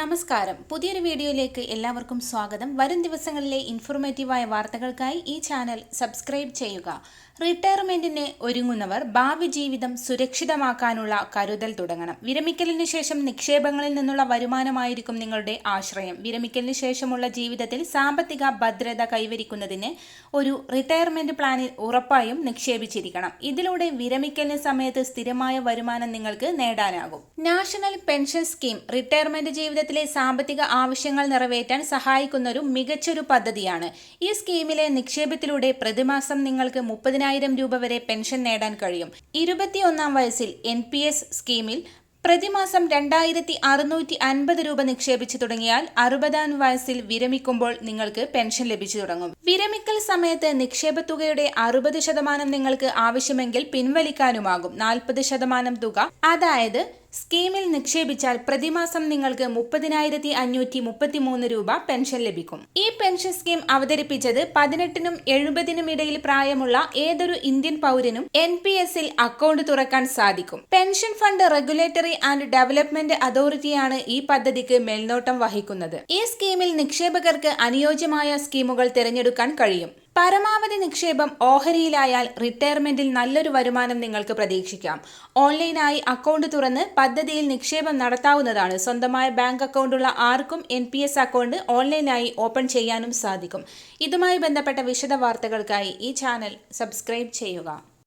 നമസ്കാരം. പുതിയൊരു വീഡിയോയിലേക്ക് എല്ലാവർക്കും സ്വാഗതം. വരും ദിവസങ്ങളിലെ ഇൻഫോർമേറ്റീവായ വാർത്തകൾക്കായി ഈ ചാനൽ സബ്സ്ക്രൈബ് ചെയ്യുക. റിട്ടയർമെന്റിന് ഒരുങ്ങുന്നവർ ഭാവി ജീവിതം സുരക്ഷിതമാക്കാനുള്ള കരുതൽ തുടങ്ങണം. വിരമിക്കലിന് ശേഷം നിക്ഷേപങ്ങളിൽ നിന്നുള്ള വരുമാനമായിരിക്കും നിങ്ങളുടെ ആശ്രയം. വിരമിക്കലിന് ശേഷമുള്ള ജീവിതത്തിൽ സാമ്പത്തിക ഭദ്രത കൈവരിക്കുന്നതിന് ഒരു റിട്ടയർമെന്റ് പ്ലാനിൽ ഉറപ്പായും നിക്ഷേപിച്ചിരിക്കണം. ഇതിലൂടെ വിരമിക്കലിന് സമയത്ത് സ്ഥിരമായ വരുമാനം നിങ്ങൾക്ക് നേടാനാകും. നാഷണൽ പെൻഷൻ സ്കീം റിട്ടയർമെന്റ് ജീവിതത്തിലെ സാമ്പത്തിക ആവശ്യങ്ങൾ നിറവേറ്റാൻ സഹായിക്കുന്ന ഒരു മികച്ചൊരു പദ്ധതിയാണ്. ഈ സ്കീമിലെ നിക്ഷേപത്തിലൂടെ പ്രതിമാസം നിങ്ങൾക്ക് മുപ്പതിനായിരം രൂപ വരെ പെൻഷൻ നേടാൻ കഴിയും. ഇരുപത്തിയൊന്നാം വയസ്സിൽ എൻ പി എസ് സ്കീമിൽ പ്രതിമാസം രണ്ടായിരത്തി അറുന്നൂറ്റി അൻപത് രൂപ നിക്ഷേപിച്ചു തുടങ്ങിയാൽ അറുപതാം വയസ്സിൽ വിരമിക്കുമ്പോൾ നിങ്ങൾക്ക് പെൻഷൻ ലഭിച്ചു തുടങ്ങും. വിരമിക്കൽ സമയത്ത് നിക്ഷേപ തുകയുടെ അറുപത് ശതമാനം നിങ്ങൾക്ക് ആവശ്യമെങ്കിൽ പിൻവലിക്കാനുമാകും. നാൽപ്പത് ശതമാനം തുക. അതായത് സ്കീമിൽ നിക്ഷേപിച്ചാൽ പ്രതിമാസം നിങ്ങൾക്ക് മുപ്പതിനായിരത്തി അഞ്ഞൂറ്റി മുപ്പത്തിമൂന്ന് രൂപ പെൻഷൻ ലഭിക്കും. ഈ പെൻഷൻ സ്കീം അവതരിപ്പിച്ചത് പതിനെട്ടിനും എഴുപതിനും ഇടയിൽ പ്രായമുള്ള ഏതൊരു ഇന്ത്യൻ പൗരനും എൻ പി എസിൽ അക്കൗണ്ട് തുറക്കാൻ സാധിക്കും. Pension fund regulatory and development അതോറിറ്റിയാണ് ഈ പദ്ധതിക്ക് മേൽനോട്ടം വഹിക്കുന്നത്. ഈ സ്കീമിൽ നിക്ഷേപകർക്ക് അനുയോജ്യമായ സ്കീമുകൾ തിരഞ്ഞെടുക്കാൻ കഴിയും. പരമാവധി നിക്ഷേപം ഓഹരിയിലായാൽ റിട്ടയർമെന്റിൽ നല്ലൊരു വരുമാനം നിങ്ങൾക്ക് പ്രതീക്ഷിക്കാം. ഓൺലൈനായി അക്കൗണ്ട് തുറന്ന് പദ്ധതിയിൽ നിക്ഷേപം നടത്താവുന്നതാണ്. സ്വന്തമായ ബാങ്ക് അക്കൗണ്ടുള്ള ആർക്കും എൻ പി എസ് അക്കൗണ്ട് ഓൺലൈനായി ഓപ്പൺ ചെയ്യാനും സാധിക്കും. ഇതുമായി ബന്ധപ്പെട്ട വിശദ വാർത്തകൾക്കായി ഈ ചാനൽ സബ്സ്ക്രൈബ് ചെയ്യുക.